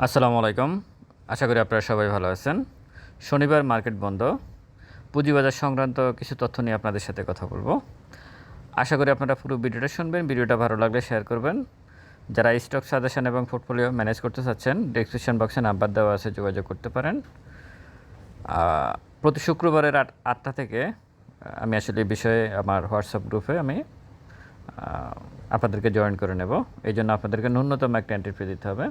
আসসালামু আলাইকুম। আশা করি আপনারা সবাই ভালো আছেন। শনিবার মার্কেট বন্ধ। পুঁজিবাজার সংক্রান্ত কিছু তথ্য নিয়ে আপনাদের সাথে কথা বলব। আশা করি আপনারা পুরো ভিডিওটা শুনবেন। ভিডিওটা ভালো লাগলে শেয়ার করবেন। যারা স্টক সাজেশন এবং পোর্টফোলিও ম্যানেজ করতে চাচ্ছেন ডেসক্রিপশন বক্সে নাম্বার দেওয়া আছে, যোগাযোগ করতে পারেন। প্রতি শুক্রবারের আট, আটটা থেকে আমি আসলে এই বিষয়ে আমার হোয়াটসঅ্যাপ গ্রুপে আমি আপনাদেরকে জয়েন করে নেব। এই জন্য আপনাদেরকে ন্যূনতম একটা এন্ট্রি ফি দিতে হবে।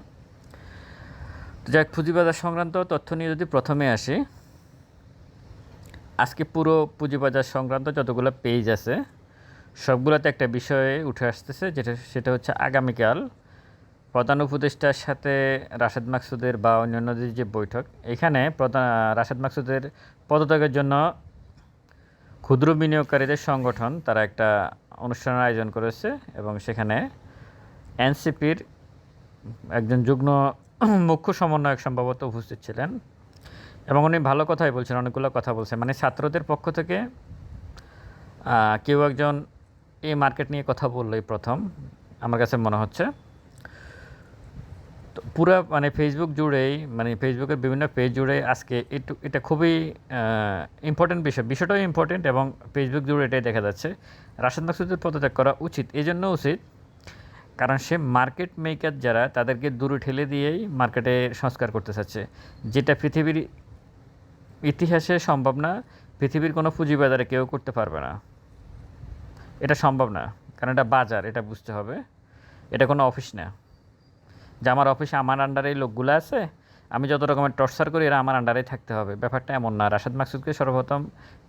যাক, পুঁজিবাজার সংক্রান্ত তথ্য নিয়ে যদি প্রথমে আসি, আজকে পুরো পুঁজিবাজার সংক্রান্ত যতগুলো পেজ আছে, সবগুলোতে একটা বিষয়ে উঠে আসতেছে, যেটা, সেটা হচ্ছে আগামীকাল প্রধান উপদেষ্টার সাথে রাশেদ মাকসুদের বা অন্যান্যদের যে বৈঠক, এখানে প্রধান, রাশেদ মাকসুদের পদত্যাগের জন্য ক্ষুদ্র বিনিয়োগকারীদের সংগঠন, তারা একটা অনুষ্ঠানের আয়োজন করেছে এবং সেখানে এনসিপির একজন যুগ্ম মুখ্য সমন্বয়ক সম্ভবত উপস্থিত ছিলেন। এবং উনি ভালো কথাই বলছেন, অনেকগুলো কথা বলছেন। মানে ছাত্রদের পক্ষ থেকে কেউ একজন এই মার্কেট নিয়ে কথা বলল এই প্রথম, আমার কাছে মনে হচ্ছে। তো পুরো মানে ফেসবুক জুড়েই মানে ফেসবুকের বিভিন্ন পেজ জুড়ে আজকে একটু, এটা খুবই ইম্পর্টেন্ট বিষয়। বিষয়টাও ইম্পর্টেন্ট এবং ফেসবুক জুড়ে এটাই দেখা যাচ্ছে। রাশেদ মাকসুদের পদত্যাগ করা উচিত। এই জন্য উচিত কারণ সে মার্কেট মেকার যারা, তাদেরকে দূরে ঠেলে দিয়েই মার্কেটে সংস্কার করতে চাচ্ছে। যেটা পৃথিবীর ইতিহাসে সম্ভব না, পৃথিবীর কোনো পুঁজিবাজারে কেউ করতে পারবে না। এটা সম্ভব না, কারণ এটা বাজার, এটা বুঝতে হবে। এটা কোনো অফিস না। যে আমার অফিসে আমার আন্ডারে এই লোকগুলো আছে, আমি যত রকমের টর্চার করি, এরা আমার আন্ডারেই থাকতে হবে। ব্যাপারটা এমন না। রাশাদ মাকসুদকে সর্বপ্রথম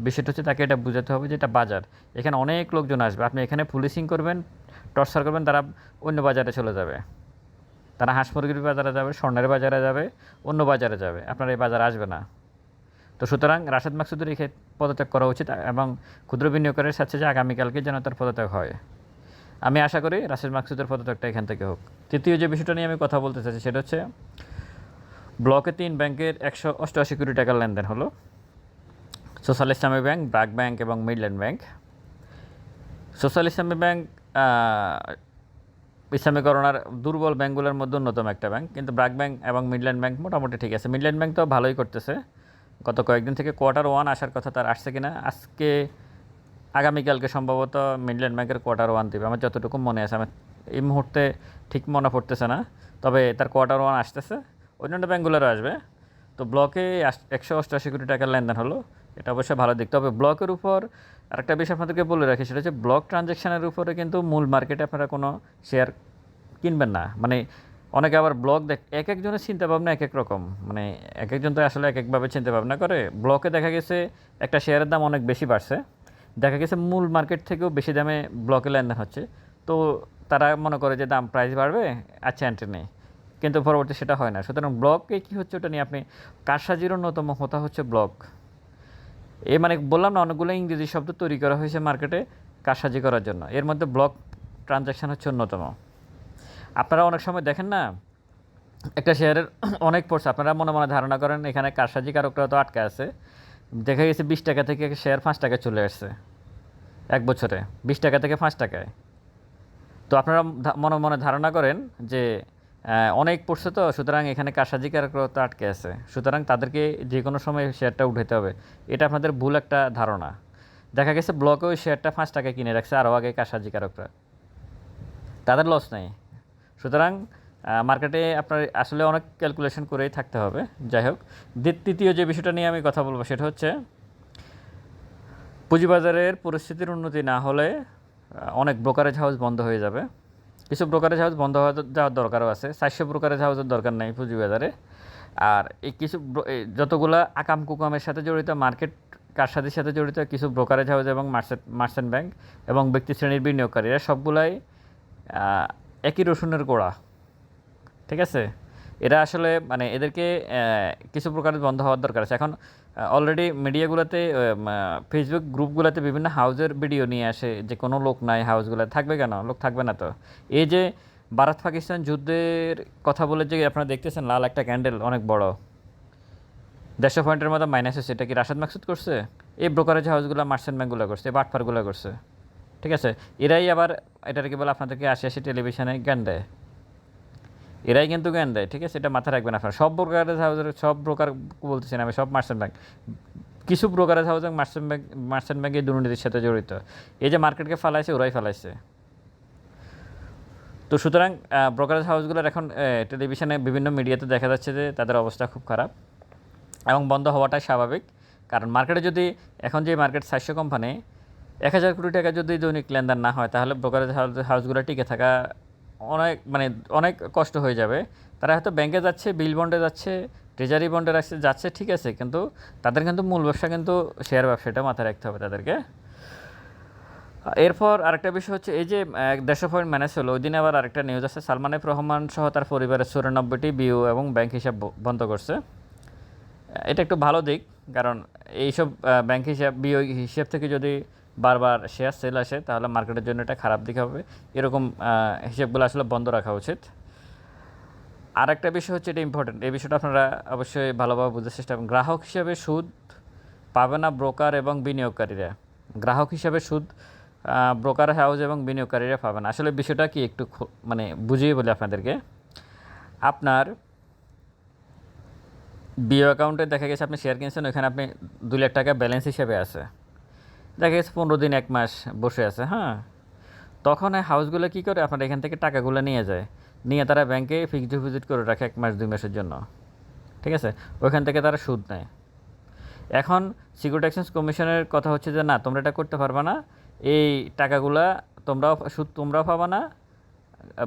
বিষয়টা হচ্ছে তাকে এটা বুঝাতে হবে যে এটা বাজার। এখানে অনেক লোকজন আসবে। আপনি এখানে পুলিশিং করবেন টর্চার করবেন, তারা অন্য বাজারে চলে যাবে। তারা হাঁস মুরগির বাজারে যাবে, স্বর্ণের বাজারে যাবে, অন্য বাজারে যাবে। আপনার এই বাজারে আসবে না। তো সুতরাং রাশেদ মাকসুদের এই পদত্যাগ করা উচিত এবং ক্ষুদ্র বিনিয়োগকারীর সাথে যে আগামীকালকে যেন তার পদত্যাগ হয়। আমি আশা করি রাশেদ মাকসুদের পদত্যাগটা এখান থেকে হোক। তৃতীয় যে বিষয়টা নিয়ে আমি কথা বলতে চাইছি সেটা হচ্ছে, ব্লকে তিন ব্যাংকের একশো অষ্টআশি কোটি টাকার লেনদেন হলো। Social Islami bank, BRAC bank এবং Midland bank. Social Islami bank ইসলামীকরণার দুর্বল ব্যাঙ্কগুলোর মধ্যে অন্যতম একটা ব্যাংক কিন্তু ব্রাক ব্যাংক এবং মিডল্যান্ড ব্যাংক মোটামুটি ঠিক আছে। মিডল্যান্ড ব্যাংক তো ভালোই করতেছে। গত কয়েকদিন থেকে কোয়ার্টার ওয়ান আসার কথা তার আসছে কিনা, আজকে আগামীকালকে সম্ভবত মিডল্যান্ড ব্যাংকের কোয়ার্টার ওয়ান দেবে। আমার যতটুকু মনে আছে, আমার এই মুহূর্তে ঠিক মনে পড়তেছে না। তবে তার কোয়ার্টার ওয়ান আসতেছে, অন্যান্য ব্যাঙ্কগুলোরও আসবে। তো ব্লকে একশো অষ্টআশি কোটি টাকার লেনদেন হলো। এটা অবশ্যই ভালো দিক। তবে ব্লকের উপর আরেকটা বিষয় আপনাদেরকে বলে রাখি, সেটা হচ্ছে ব্লক ট্রানজ্যাকশনের উপরে কিন্তু মূল মার্কেটে আপনারা কোনো শেয়ার কিনবেন না। মানে অনেকে আবার ব্লক দেখ, এক একজনের চিন্তা ভাবনা এক এক রকম। মানে এক একজন তো আসলে এক একভাবে চিন্তা ভাবনা করে। ব্লকে দেখা গেছে একটা শেয়ারের দাম অনেক বেশি বাড়ছে। দেখা গেছে মূল মার্কেট থেকেও বেশি দামে ব্লকে লেনদেন হচ্ছে। তো তারা মনে করে যে দাম প্রাইস বাড়বে আচ্ছা এন্ট্রি নেই। কিন্তু পরবর্তী সেটা হয় না। সুতরাং ব্লকে কী হচ্ছে ওটা নিয়ে আপনি কারসাজির অন্যতম হতা হচ্ছে ব্লক এ মানে বললাম না, অনেকগুলো ইংরেজি শব্দ তৈরি করা হয়েছে মার্কেটে কারসাজি করার জন্য। এর মধ্যে ব্লক ট্রানজ্যাকশান হচ্ছে অন্যতম। আপনারা অনেক সময় দেখেন না, একটা শেয়ারের অনেক পড়ছে আপনারা মনে মনে ধারণা করেন এখানে কারসাজি কারকরা তো আটকে আছে। দেখা গেছে বিশ টাকা থেকে শেয়ার পাঁচ টাকায় চলে আসছে এক বছরে। বিশ টাকা থেকে পাঁচ টাকায়। তো আপনারা মনে মনে ধারণা করেন যে অনেক পড়ছে তো, সুতরাং এখানে কারসাজি কারকরা তো আটকে আছে। সুতরাং তাদেরকে যে কোনো সময় শেয়ারটা উঠাতে হবে। এটা আপনাদের ভুল একটা ধারণা। দেখা গেছে ব্লকে ওই শেয়ারটা পাঁচ টাকায় কিনে রাখছে, আরও আগে কারসাজি কারকরা তাদের লস নেই। সুতরাং মার্কেটে আপনার আসলে অনেক ক্যালকুলেশন করেই থাকতে হবে। যাই হোক তৃতীয় যে বিষয়টা নিয়ে আমি কথা বলব সেটা হচ্ছে, পুঁজিবাজারের পরিস্থিতির উন্নতি না হলে অনেক ব্রোকারেজ হাউস বন্ধ হয়ে যাবে। কিছু ব্রোকারেজ হাউস বন্ধ হওয়া যাওয়ার দরকারও আছে। চারশো ব্রোকারেজ হাউসের দরকার নেই পুঁজিবাজারে আর এই কিছু যতগুলো আকাম কুকামের সাথে জড়িত মার্কেট কারসাজির সাথে জড়িত কিছু ব্রোকারেজ হাউস এবং মার্চেন্ট মার্চেন্ট ব্যাংক এবং ব্যক্তি শ্রেণির বিনিয়োগকারীরা সবগুলাই একই রসুনের গোড়া। ঠিক আছে? এরা আসলে মানে এদেরকে কিছু প্রকার বন্ধ হওয়ার দরকার আছে। এখন অলরেডি মিডিয়াগুলোতে ফেসবুক গ্রুপগুলোতে বিভিন্ন হাউজের ভিডিও নিয়ে আসে যে কোনো লোক নাই হাউসগুলো থাকবে কেন? লোক থাকবে না তো। এই যে ভারত পাকিস্তান যুদ্ধের কথা বলে যে আপনারা দেখতেছেন, লাল একটা ক্যান্ডেল অনেক বড়। দেড়শো পয়েন্টের মতো মাইনাস হচ্ছে এটা কি রাশাদ মাকসুদ করছে? এই ব্রোকারেজ হাউসগুলো মার্চেন্ট ব্যাঙ্কগুলো করছে বাটফারগুলো করছে। ঠিক আছে? এরাই আবার এটাকে বলে, আপনাদেরকে আশি আশি টেলিভিশনে জ্ঞান দেয়। এরাই কিন্তু জ্ঞান দেয়, ঠিক আছে? এটা মাথায় রাখবেন আপনারা। সব ব্রোকারেজ হাউসের সব ব্রোকার বলতেছেন আমি, সব মার্চেন্ট ব্যাংক কিছু ব্রোকারেজ হাউস এবং মার্চেন্ট ব্যাংক মার্চেন্ট ব্যাংক এই দুর্নীতির সাথে জড়িত। এই যে মার্কেটকে ফালাইছে, ওরাই ফালাইছে। তো সুতরাং ব্রোকারেজ হাউসগুলোর এখন টেলিভিশনে বিভিন্ন মিডিয়াতে দেখা যাচ্ছে যে তাদের অবস্থা খুব খারাপ এবং বন্ধ হওয়াটাই স্বাভাবিক। কারণ মার্কেটে যদি, এখন যে মার্কেট চারশো কোম্পানি এক হাজার কোটি টাকা যদি দৈনিক লেনদেন না হয়, তাহলে ব্রোকারেজ হাউস হাউসগুলো টিকে থাকা অনেক মানে অনেক কষ্ট হয়ে যাবে। তারা হয়তো ব্যাংকে যাচ্ছে বিল বন্ডে যাচ্ছে ট্রেজারি বন্ডে রাখছে, যাচ্ছে, ঠিক আছে, কিন্তু তাদের কিন্তু মূল ব্যবসা কিন্তু শেয়ার ব্যবসাটা মাথায় রাখতে হবে তাদেরকে। এরপর আরেকটা বিষয় হচ্ছে, এই যে দেড়শো পয়েন্ট ম্যানেজ হলো ওই দিন আবার আরেকটা নিউজ আছে, সালমান এফ রহমান সহ তার পরিবারের চুরানব্বইটি বিও এবং ব্যাংক হিসাব বন্ধ করছে। এটা একটু ভালো দিক, কারণ এইসব ব্যাংক হিসাব বিও হিসাব থেকে যদি বারবার শেয়ার সেল আসে, তাহলে মার্কেটের জন্য এটা খারাপ দিক হবে। এরকম হিসাবগুলো আসলে বন্ধ রাখা উচিত। আর একটা বিষয় হচ্ছে এটা ইম্পর্টেন্ট এই বিষয়টা আপনারা অবশ্যই ভালোভাবে বুঝতে চেষ্টা করুন গ্রাহক হিসাবে সুদ পাবে না ব্রোকার এবং বিনিয়োগকারীরা। গ্রাহক হিসাবে সুদ ব্রোকার হাউস এবং বিনিয়োগকারীরা পাবে না। আসলে বিষয়টা কি একটু মানে বুঝিয়ে বলি আপনাদেরকে। আপনার বিও অ্যাকাউন্টে দেখা গেছে আপনি শেয়ার কিনছেন, ওইখানে আপনি দু লাখ টাকা ব্যালেন্স হিসেবে আছে। দেখা গেছে পনেরো দিন, এক মাস বসে আছে হ্যাঁ? তখন এই হাউসগুলো কী করে? আপনার এখান থেকে টাকাগুলো নিয়ে যায়। নিয়ে তারা ব্যাংকে ফিক্সড ডিপোজিট করে রাখে এক মাস, দুই মাসের জন্য। ঠিক আছে? ওইখান থেকে তারা সুদ নেয়। এখন সিকিউরিটি এক্সচেঞ্জ কমিশনের কথা হচ্ছে যে, না, তোমরা এটা করতে পারবে না। এই টাকাগুলা তোমরাও, সুদ তোমরাও পাবা না।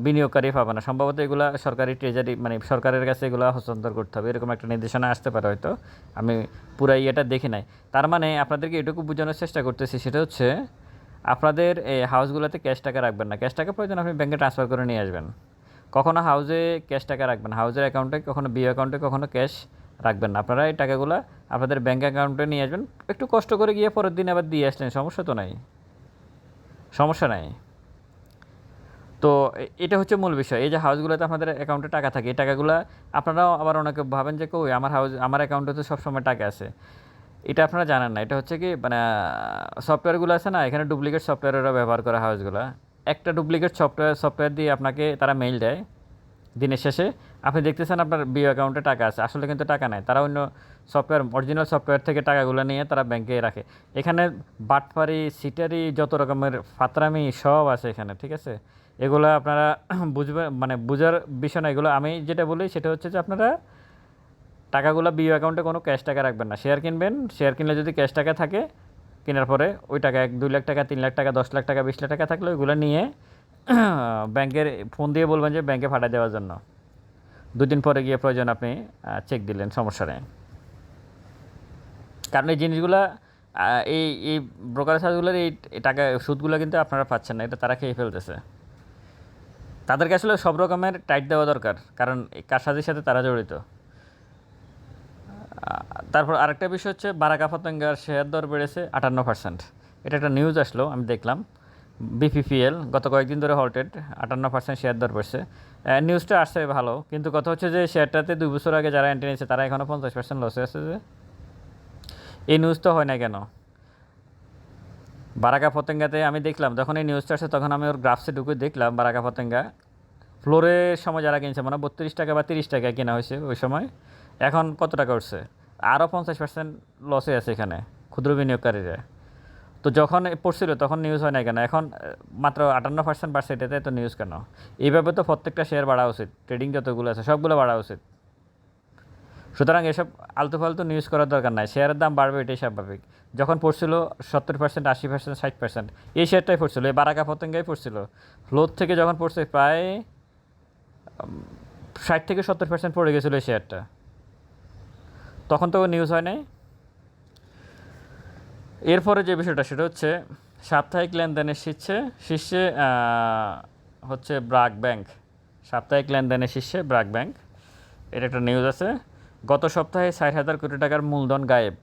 বিনিয়োগকারী পাবে না। সম্ভবত এগুলা সরকারি ট্রেজারি মানে সরকারের কাছে এগুলো হস্তান্তর করতে হবে। এরকম একটা নির্দেশনা আসতে পারে হয়তো। আমি পুরাই ইয়েটা দেখি নাই। তার মানে আপনাদেরকে এটুকু বোঝানোর চেষ্টা করতেছি, সেটা হচ্ছে আপনাদের এই হাউসগুলোতে ক্যাশ টাকা রাখবেন না। ক্যাশ টাকা প্রয়োজন আপনি ব্যাংকে ট্রান্সফার করে নিয়ে আসবেন। কখনো হাউসে ক্যাশ টাকা রাখবেন হাউসের অ্যাকাউন্টে কখনো বিও অ্যাকাউন্টে কখনো ক্যাশ রাখবেন না। আপনারা এই টাকাগুলো আপনাদের ব্যাঙ্ক অ্যাকাউন্টে নিয়ে আসবেন। একটু কষ্ট করে গিয়ে পরের দিন আবার দিয়ে আসলেন। সমস্যা তো নাই। সমস্যা নাই। তো এটা হচ্ছে মূল বিষয়। এই যে হাউসগুলোতে আপনাদের অ্যাকাউন্টে টাকা থাকে, এই টাকাগুলো আপনারাও আবার অনেকে ভাবেন যে, কই, আমার হাউস আমার অ্যাকাউন্টে তো সবসময় টাকা আছে। এটা আপনারা জানেন না। এটা হচ্ছে কি মানে সফটওয়্যারগুলো আছে না, এখানে ডুপ্লিকেট সফটওয়্যারেরও ব্যবহার করা হাউসগুলো একটা ডুপ্লিকেট সফটওয়্যার সফটওয়্যার দিয়ে আপনাকে তারা মেইল দেয় দিনের শেষে। আপনি দেখতেছেন আপনার বিও অ্যাকাউন্টে টাকা আছে, আসলে কিন্তু টাকা নেয় তারা অন্য সফটওয়্যার অরিজিনাল সফটওয়্যার থেকে টাকাগুলো নিয়ে তারা ব্যাংকে রাখে। এখানে বাটপারি সিটারি যত রকমের ফাতরামি সব আছে এখানে, ঠিক আছে? এগুলো আপনারা বুঝবেন মানে বুঝার বিষয় না, এগুলো আমি যেটা বলি সেটা হচ্ছে যে আপনারা টাকাগুলো বিও অ্যাকাউন্টে কোনো ক্যাশ টাকা রাখবেন না। শেয়ার কিনবেন শেয়ার কিনলে যদি ক্যাশ টাকা থাকে, কেনার পরে ওই টাকা এক, দুই লাখ টাকা, তিন লাখ টাকা, দশ লাখ টাকা, বিশ লাখ টাকা থাকলে ওইগুলো নিয়ে ব্যাংকের ফোন দিয়ে বলবেন যে ব্যাংকে পাঠিয়ে দেওয়ার জন্য। দুদিন পরে গিয়ে প্রয়োজন আপনি চেক দিলেন, সমস্যা নেই। কারণ এই জিনিসগুলো এই এই ব্রোকারেজ হাউসগুলোর এই টাকা, সুদগুলো কিন্তু আপনারা পাচ্ছেন না, এটা তারা খেয়ে ফেলতেছে। তাদেরকে আসলে সব রকমের টাইট দেওয়া দরকার, কারণ কারসাজির সাথে তারা জড়িত। তারপর আরেকটা বিষয় হচ্ছে, বারাকা পতঙ্গার শেয়ার দর বেড়েছে আটান্ন পার্সেন্ট এটা একটা নিউজ আসলো, আমি দেখলাম। বিপিপিএল গত কয়েকদিন ধরে হল্টেড আটান্ন পার্সেন্ট শেয়ার দর বেড়েছে। নিউজটা আসছে ভালো, কিন্তু কথা হচ্ছে যে শেয়ারটাতে দুই বছর আগে যারা এন্ট্রি নিয়েছে, তারা এখনও পঞ্চাশ পার্সেন্ট লসে আছে যে। এই নিউজ তো হয় না কেন? বারাকা পতেঙ্গাতে আমি দেখলাম, যখন এই নিউজটা আসে তখন আমি ওর গ্রাফসে ঢুকে দেখলাম বারাকা পতেঙ্গা ফ্লোরের সময় যারা কিনছে মানে বত্রিশ টাকা বা তিরিশ টাকা কেনা হয়েছে ওই সময়, এখন কত টাকা উঠছে? আরও পঞ্চাশ পার্সেন্ট লসে আছে এখানে, ক্ষুদ্র বিনিয়োগকারীরা। তো যখন পড়ছিল তখন নিউজ হয় না কেন? এখন মাত্র আটান্ন পার্সেন্ট বাড়ছে এটাতে, তো নিউজ কেন? এইভাবে তো প্রত্যেকটা শেয়ার বাড়া উচিত ট্রেডিং যতগুলো আছে, সবগুলো বাড়া উচিত। সুতরাং এসব আলতু ফালতু নিউজ করার দরকার নাই শেয়ারের দাম বাড়বে এটাই স্বাভাবিক। যখন পড়ছিল সত্তর পার্সেন্ট আশি পার্সেন্ট ষাট পার্সেন্ট এই শেয়ারটাই পড়ছিল, এই বারাকা পতঙ্গাই পড়ছিল। ফ্লোর থেকে যখন পড়ছে প্রায় ষাট থেকে সত্তর পার্সেন্ট পড়ে গেছিল এই শেয়ারটা। তখন তো নিউজ হয় নাই। এরপরে যে বিষয়টা, সেটা হচ্ছে সাপ্তাহিক লেনদেনের শীর্ষে শীর্ষে হচ্ছে ব্রাক ব্যাংক। সাপ্তাহিক লেনদেনের শীর্ষে ব্রাক ব্যাংক। এটা একটা নিউজ আছে। গত সপ্তাহে ষাট হাজার কোটি টাকার মূলধন গায়েব।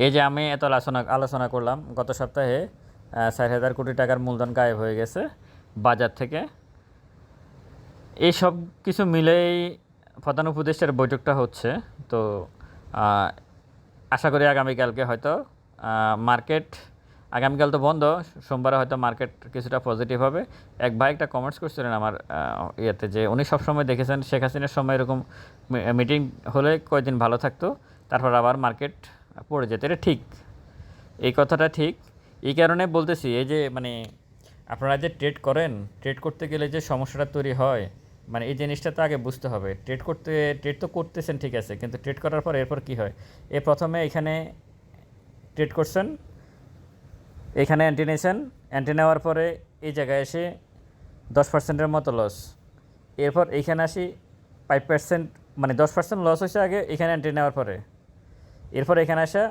এই যে আমি এত আলোচনা আলোচনা করলাম, গত সপ্তাহে ষাট হাজার কোটি টাকার মূলধন গায়েব হয়ে গেছে বাজার থেকে। এই সব কিছু মিলেই প্রধান উপদেষ্টার বৈঠকটা হচ্ছে। তো আশা করি আগামীকালকে হয়তো মার্কেট, আগামীকাল তো বন্ধ, সোমবারে হয়তো মার্কেট কিছুটা পজিটিভ হবে। এক ভাই একটা কমেন্টস করছিলেন আমার ইয়েতে যে উনি সবসময় দেখেছেন শেখ হাসিনার সময় এরকম মিটিং হলে কয়েকদিন ভালো থাকতো, তারপর আবার মার্কেট পড়ে যেত, এটা ঠিক। এই কথাটা ঠিক। এই কারণে বলতেছি, এই যে মানে আপনারা যে ট্রেড করেন ট্রেড করতে গেলে যে সমস্যাটা তৈরি হয় মানে এই জিনিসটা তো আগে বুঝতে হবে। ট্রেড করতে ট্রেড তো করতেছেন, ঠিক আছে, কিন্তু ট্রেড করার পর এরপর কী হয়? এ প্রথমে এখানে ট্রেড করছেন, এখানে অ্যান্টি নিয়েছেন অ্যান্টি নেওয়ার পরে এই জায়গায় এসে দশ পার্সেন্টের মতো লস এরপর এইখানে আসি ফাইভ পার্সেন্ট মানে দশ পার্সেন্ট লস হয়েছে আগে, এখানে অ্যান্টি নেওয়ার পরে। এরপর এখানে আসা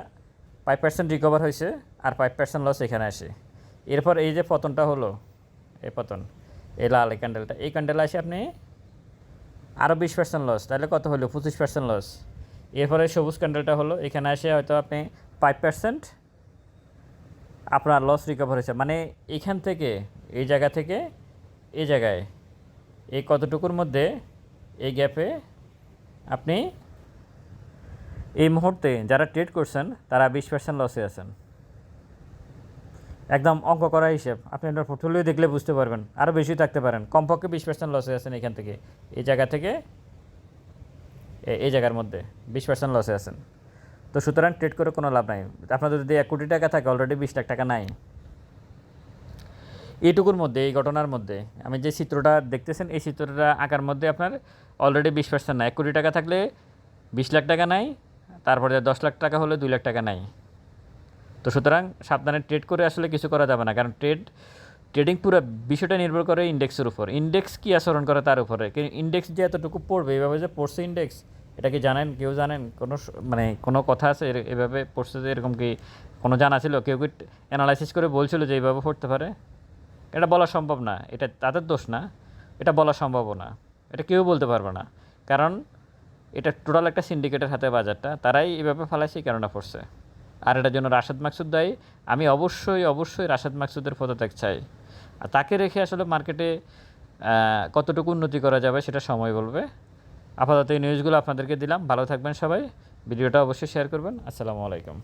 ফাইভ পার্সেন্ট রিকভার হয়েছে আর ফাইভ পার্সেন্ট লস এখানে আসে। এরপর এই যে পতনটা হলো, এই পতন, এই লাল এই ক্যান্ডেলটা এই ক্যান্ডেলে আসে আপনি আরও বিশ পার্সেন্ট লস তাহলে কত হলো? পঁচিশ পার্সেন্ট লস এরপরে সবুজ ক্যান্ডেলটা হলো, এখানে আসে হয়তো আপনি ফাইভ পার্সেন্ট আপনার লস রিকভার হয়েছে। মানে এখান থেকে, এই জায়গা থেকে, এই জায়গায়, এই কতটুকুর মধ্যে এই গ্যাপে আপনি এই মুহূর্তে যারা ট্রেড করছেন, তারা বিশ পার্সেন্ট লসে আছেন। একদম অঙ্ক করা হিসেব। আপনি আপনার পোর্টফোলিও দেখলে বুঝতে পারবেন। আরও বেশি থাকতে পারেন। কমপক্ষে বিশ পার্সেন্ট লসে আছেন এখান থেকে। এই জায়গা থেকে এই জায়গার মধ্যে বিশ পার্সেন্ট লসে আছেন। তো সুতরাং ট্রেড করে কোনো লাভ নাই। আপনাদের যদি এক কোটি টাকা থাকে অলরেডি বিশ লাখ টাকা নাই। এইটুকুর মধ্যে, এই ঘটনার মধ্যে, আমি যে চিত্রটা দেখতেছেন, এই চিত্রটা আঁকার মধ্যে আপনার অলরেডি বিশ পার্সেন্ট নাই। এক কোটি টাকা থাকলে বিশ লাখ টাকা নাই তারপরে দশ লাখ টাকা হলে দুই লাখ টাকা নাই। তো সুতরাং সাবধানে ট্রেড করে আসলে কিছু করা যাবে না। কারণ ট্রেড ট্রেডিং পুরো বিষয়টা নির্ভর করে ইন্ডেক্সের উপর। ইন্ডেক্স কী আচরণ করে তার উপরে? কিন্তু ইন্ডেক্স যে এতটুকু পড়বে, এভাবে যে পড়ছে ইন্ডেক্স এটা কি জানেন? কেউ জানেন? কোনো মানে কোনো কথা আছে? এভাবে পড়ছে যে এরকম কি কোনো জানা ছিল? কেউ কি অ্যানালাইসিস করে বলছিল যে এইভাবে পড়তে পারে? এটা বলা সম্ভব না। এটা তাদের দোষ না। এটা বলা সম্ভব না। এটা কেউ বলতে পারবে না। কারণ এটা টোটাল একটা সিন্ডিকেটের হাতে বাজারটা। তারাই এভাবে ফালাইছে কেননা পড়ছে। আর এটার জন্য রাশেদ মাকসুদ দায়ী। আমি অবশ্যই অবশ্যই রাশেদ মাকসুদের পদত্যাগ চাই। আর তাকে রেখে আসলে মার্কেটে কতটুকু উন্নতি করা যাবে সেটা সময় বলবে। আপাতত এই নিউজগুলো আপনাদেরকে দিলাম। ভালো থাকবেন সবাই। ভিডিওটা অবশ্যই শেয়ার করবেন। আসসালামু আলাইকুম।